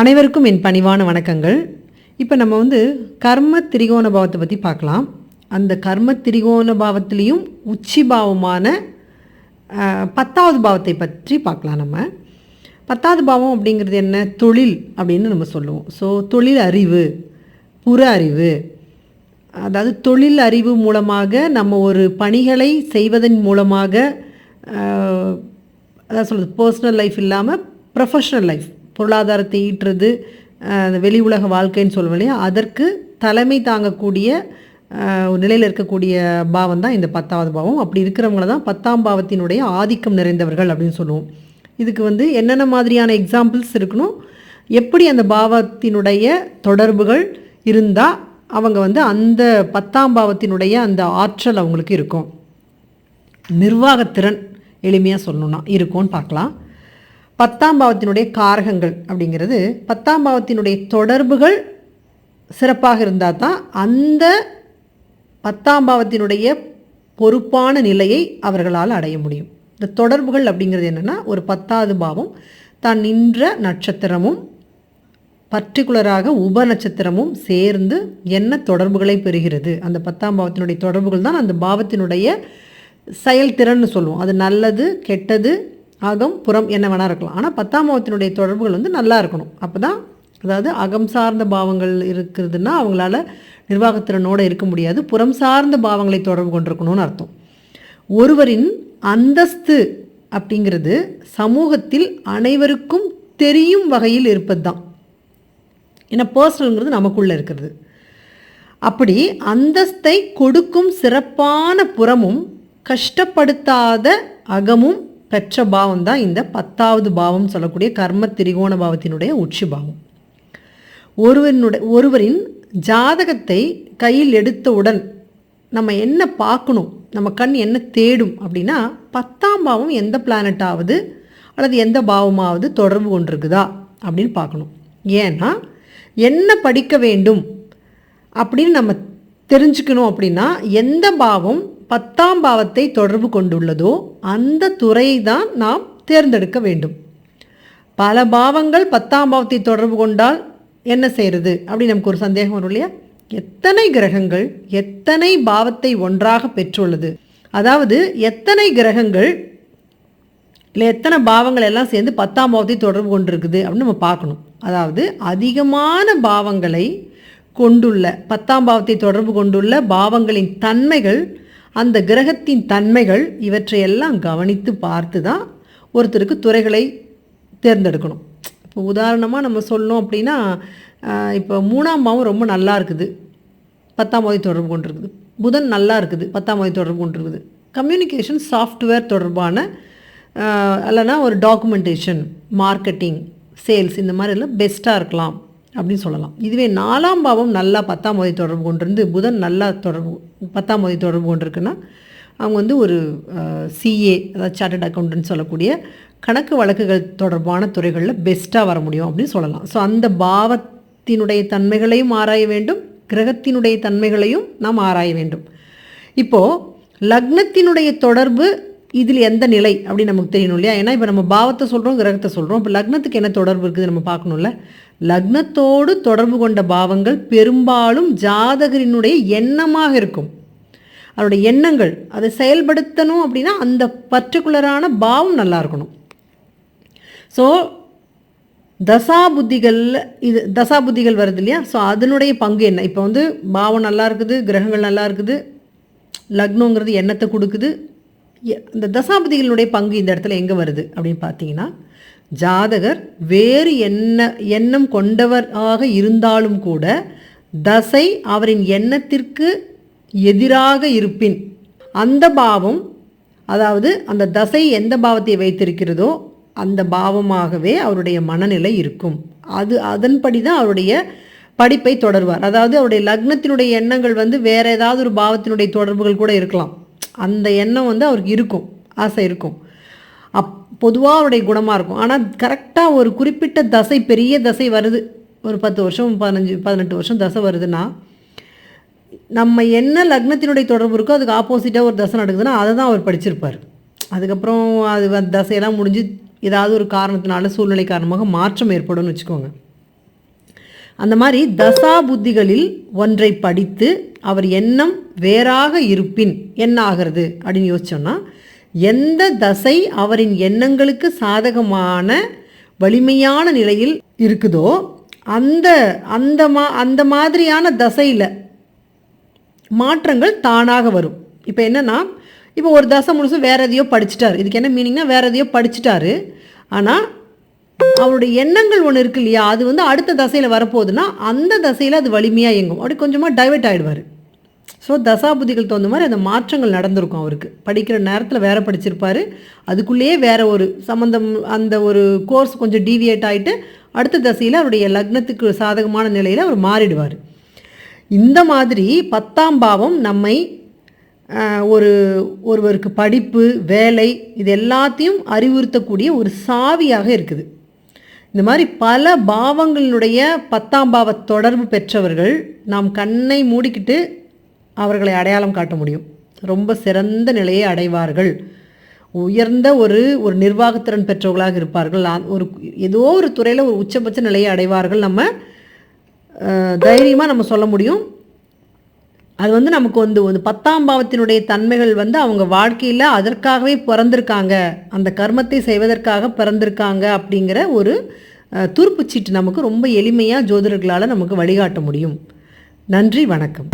அனைவருக்கும் என் பணிவான வணக்கங்கள். இப்போ நம்ம வந்து கர்ம திரிகோண பாவத்தை பற்றி பார்க்கலாம். அந்த கர்ம திரிகோண பாவத்திலையும் உச்சி பாவமான பத்தாவது பாவத்தை பற்றி பார்க்கலாம் நம்ம. பத்தாவது பாவம் அப்படிங்கிறது என்ன? தொழில் அப்படின்னு நம்ம சொல்லுவோம். ஸோ தொழில் அறிவு புற அறிவு. அதாவது தொழில் அறிவு மூலமாக நம்ம ஒரு பணிகளை செய்வதன் மூலமாக அதாவது சொல்கிறது பர்சனல் லைஃப் இல்லாமல் ப்ரொஃபஷனல் லைஃப் பொருளாதாரத்தை ஈட்டுறது அந்த வெளி உலக வாழ்க்கைன்னு சொல்லுவோம் இல்லையா? அதற்கு தலைமை தாங்கக்கூடிய ஒரு நிலையில் இருக்கக்கூடிய பாவம் தான் இந்த பத்தாவது பாவம். அப்படி இருக்கிறவங்கள தான் பத்தாம் பாவத்தினுடைய ஆதிக்கம் நிறைந்தவர்கள் அப்படின்னு சொல்லுவோம். இதுக்கு வந்து என்னென்ன மாதிரியான எக்ஸாம்பிள்ஸ் இருக்கணும்? எப்படி அந்த பாவத்தினுடைய தொடர்புகள் இருந்தால் அவங்க வந்து அந்த பத்தாம் பாவத்தினுடைய அந்த ஆற்றல் அவங்களுக்கு இருக்கும். நிர்வாகத்திறன் எளிமையாக சொல்லணும்னா இருக்கும்னு பார்க்கலாம். பத்தாம் பாவத்தினுடைய காரகங்கள் அப்படிங்கிறது பத்தாம் பாவத்தினுடைய தொடர்புகள் சிறப்பாக இருந்தால் தான் அந்த பத்தாம் பாவத்தினுடைய பொறுப்பான நிலையை அவர்களால் அடைய முடியும். இந்த தொடர்புகள் அப்படிங்கிறது என்னென்னா ஒரு பத்தாவது பாவம் தான் நின்ற நட்சத்திரமும் பர்டிகுலராக உப நட்சத்திரமும் சேர்ந்து என்ன தொடர்புகளை பெறுகிறது. அந்த பத்தாம் பாவத்தினுடைய தொடர்புகள் தான் அந்த பாவத்தினுடைய செயல்திறன்னு சொல்லுவோம். அது நல்லது கெட்டது அகம் புறம் என்ன வேணால் இருக்கலாம். ஆனால் பத்தாம் பாவத்தினுடைய தொடர்புகள் வந்து நல்லா இருக்கணும். அப்போ தான் அதாவது அகம் சார்ந்த பாவங்கள் இருக்கிறதுனா அவங்களால நிர்வாகத்திறனோடு இருக்க முடியாது. புறம் சார்ந்த பாவங்களை தொடர்பு கொண்டிருக்கணும்னு அர்த்தம். ஒருவரின் அந்தஸ்து அப்படிங்கிறது சமூகத்தில் அனைவருக்கும் தெரியும் வகையில் இருப்பது தான் ஏன்னா பர்சனல்ங்கிறது நமக்குள்ளே இருக்கிறது. அப்படி அந்தஸ்தை கொடுக்கும் சிறப்பான புறமும் கஷ்டப்படுத்தாத அகமும் பெற்ற பாவம் தான் இந்த பத்தாவது பாவம் சொல்லக்கூடிய கர்ம திரிகோண பாவத்தினுடைய உச்சி பாவம். ஒருவனுடைய ஒருவரின் ஜாதகத்தை கையில் எடுத்தவுடன் நம்ம என்ன பார்க்கணும் நம்ம கண் என்ன தேடும் அப்படின்னா பத்தாம் பாவம் எந்த பிளானட்டாவது அல்லது எந்த பாவமாவது தொடர்பு கொண்டிருக்குதா அப்படின்னு பார்க்கணும். ஏன்னா என்ன படிக்க வேண்டும் அப்படின்னு நம்ம தெரிஞ்சுக்கணும் அப்படின்னா எந்த பாவம் பத்தாம் பாவத்தை தொடர்பு கொண்டுள்ளதோ அந்த துறையை தான் நாம் தேர்ந்தெடுக்க வேண்டும். பல பாவங்கள் பத்தாம் பாவத்தை தொடர்பு கொண்டால் என்ன செய்கிறது அப்படின்னு நமக்கு ஒரு சந்தேகம் வரும் இல்லையா? எத்தனை கிரகங்கள் எத்தனை பாவத்தை ஒன்றாக பெற்றுள்ளது? அதாவது எத்தனை கிரகங்கள் இல்லை எத்தனை பாவங்கள் எல்லாம் சேர்ந்து பத்தாம் பாவத்தை தொடர்பு கொண்டிருக்குது அப்படின்னு நம்ம பார்க்கணும். அதாவது அதிகமான பாவங்களை கொண்டுள்ள பத்தாம் பாவத்தை தொடர்பு கொண்டுள்ள பாவங்களின் தன்மைகள் அந்த கிரகத்தின் தன்மைகள் இவற்றையெல்லாம் கவனித்து பார்த்து தான் ஒருத்தருக்கு துறைகளை தேர்ந்தெடுக்கணும். இப்போ உதாரணமாக நம்ம சொல்லணும் அப்படின்னா இப்போ மூணாம் பாவம் ரொம்ப நல்லா இருக்குது. பத்தாம் பகுதி தொடர்பு கொண்டிருக்குது. புதன் நல்லா இருக்குது பத்தாம் பகுதி தொடர்பு கொண்டிருக்குது. கம்யூனிகேஷன் சாஃப்ட்வேர் தொடர்பான ஆஹ், ஒரு டாக்குமெண்டேஷன் மார்க்கெட்டிங் சேல்ஸ் இந்த மாதிரி எல்லாம் பெஸ்ட்டாக இருக்கலாம். அப்படின்னு சொல்லலாம். இதுவே நாலாம் பாவம் நல்லா பத்தாம் பகுதி தொடர்பு கொண்டிருந்து புதன் நல்லா தொடர்பு பத்தாம் பகுதி தொடர்பு கொண்டிருக்குன்னா அவங்க வந்து ஒரு சிஏ அதாவது சார்ட்டட் அக்கௌண்ட்னு சொல்லக்கூடிய கணக்கு வழக்குகள் தொடர்பான துறைகளில் பெஸ்ட்டாக வர முடியும் அப்படின்னு சொல்லலாம். ஸோ அந்த பாவத்தினுடைய தன்மைகளையும் ஆராய வேண்டும் கிரகத்தினுடைய தன்மைகளையும் நாம் ஆராய வேண்டும். இப்போது லக்னத்தினுடைய தொடர்பு இதில் எந்த நிலை அப்படின்னு நமக்கு தெரியணும் இல்லையா? ஏன்னா இப்போ நம்ம பாவத்தை சொல்கிறோம் கிரகத்தை சொல்கிறோம் இப்போ லக்னத்துக்கு என்ன தொடர்பு இருக்குது நம்ம பார்க்கணும்ல? லக்னத்தோடு தொடர்பு கொண்ட பாவங்கள் பெரும்பாலும் ஜாதகரினுடைய எண்ணமாக இருக்கும். அவருடைய எண்ணங்கள் அதை செயல்படுத்தணும் அப்படின்னா அந்த பர்டிகுலரான பாவம் நல்லா இருக்கணும். ஸோ தசாபுத்திகளில் இது தசா புத்திகள் வருது இல்லையா? ஸோ அதனுடைய பங்கு என்ன? இப்போ வந்து பாவம் நல்லா இருக்குது கிரகங்கள் நல்லா இருக்குது லக்னங்கிறது எண்ணத்தை கொடுக்குது. இந்த தசாபதிகளுடைய பங்கு இந்த இடத்துல எங்கே வருது அப்படின்னு பார்த்தீங்கன்னா ஜாதகர் வேறு என்ன எண்ணம் கொண்டவராக இருந்தாலும் கூட தசை அவரின் எண்ணத்திற்கு எதிராக இருப்பின் அந்த பாவம் அதாவது அந்த தசை எந்த பாவத்தை வைத்திருக்கிறதோ அந்த பாவமாகவே அவருடைய மனநிலை இருக்கும். அது அதன்படி தான் அவருடைய படிப்பை தொடர்வார். அதாவது அவருடைய லக்னத்தினுடைய எண்ணங்கள் வந்து வேற ஏதாவது ஒரு பாவத்தினுடைய தொடர்புகள் கூட இருக்கலாம். அந்த எண்ணம் வந்து அவருக்கு இருக்கும் ஆசை இருக்கும். அப் பொதுவாக அவருடைய குணமாக இருக்கும். ஆனால் கரெக்டாக ஒரு குறிப்பிட்ட தசை பெரிய தசை வருது ஒரு பத்து வருஷம் பதினஞ்சு பதினெட்டு வருஷம் தசை வருதுன்னா நம்ம என்ன லக்னத்தினுடைய தொடர்பு இருக்கோ அதுக்கு ஆப்போசிட்டாக ஒரு தசை நடக்குதுன்னா அதை தான் அவர் படிச்சிருப்பார். அதுக்கப்புறம் அது தசையெல்லாம் முடிஞ்சு ஏதாவது ஒரு காரணத்தினால சூழ்நிலை காரணமாக மாற்றம் ஏற்படும்னு வச்சுக்கோங்க. அந்த மாதிரி தசா புத்திகளில் ஒன்றை படித்து அவர் எண்ணம் வேறாக இருப்பின் என்ன ஆகிறது அப்படின்னு யோசிச்சோன்னா எந்த தசை அவரின் எண்ணங்களுக்கு சாதகமான வலிமையான நிலையில் இருக்குதோ அந்த அந்த மா அந்த மாதிரியான தசையில் மாற்றங்கள் தானாக வரும். இப்போ என்னென்னா இப்போ ஒரு தசை முழுசும் வேறு எதையோ படிச்சிட்டாரு. இதுக்கு என்ன மீனிங்னா வேறு எதையோ படிச்சிட்டாரு. ஆனால் அவருடைய எண்ணங்கள் ஒன்று இருக்கு இல்லையா? அது வந்து அடுத்த தசையில் வரப்போகுதுன்னா அந்த தசையில் அது வலிமையாக இயங்கும். அப்படி கொஞ்சமாக டைவெர்ட் ஆகிடுவார் ஸோ தசாபுதிகள் தகுந்த மாதிரி அந்த மாற்றங்கள் நடந்திருக்கும் அவருக்கு. படிக்கிற நேரத்தில் வேற படிச்சிருப்பார். அதுக்குள்ளேயே வேற ஒரு சம்மந்தம் அந்த ஒரு கோர்ஸ் கொஞ்சம் டீவியேட் ஆகிட்டு அடுத்த தசையில் அவருடைய லக்னத்துக்கு சாதகமான நிலையில் அவர் மாறிடுவார். இந்த மாதிரி பத்தாம் பாவம் நம்மை ஒரு ஒருவருக்கு படிப்பு வேலை இது எல்லாத்தையும் அறிவுறுத்தக்கூடிய ஒரு சாவியாக இருக்குது. இந்த மாதிரி பல பாவங்களினுடைய பத்தாம் பாவ தொடர்பு பெற்றவர்கள் நாம் கண்ணை மூடிக்கிட்டு அவர்களை அடையாளம் காட்ட முடியும். ரொம்ப சிறந்த நிலையை அடைவார்கள். உயர்ந்த ஒரு ஒரு நிர்வாகத்திறன் பெற்றவர்களாக இருப்பார்கள். ஒரு ஏதோ ஒரு துறையில் ஒரு உச்சபட்ச நிலையை அடைவார்கள். நம்ம தைரியமாக நம்ம சொல்ல முடியும். அது வந்து நமக்கு வந்து ஒரு பத்தாம் பாவத்தினுடைய தன்மைகள் வந்து அவங்க வாழ்க்கையில் அதற்காகவே பிறந்திருக்காங்க. அந்த கர்மத்தை செய்வதற்காக பிறந்திருக்காங்க அப்படிங்கிற ஒரு துருப்புச்சீட்டு நமக்கு ரொம்ப எளிமையாக ஜோதிடர்களால் நமக்கு வழிகாட்ட முடியும். நன்றி வணக்கம்.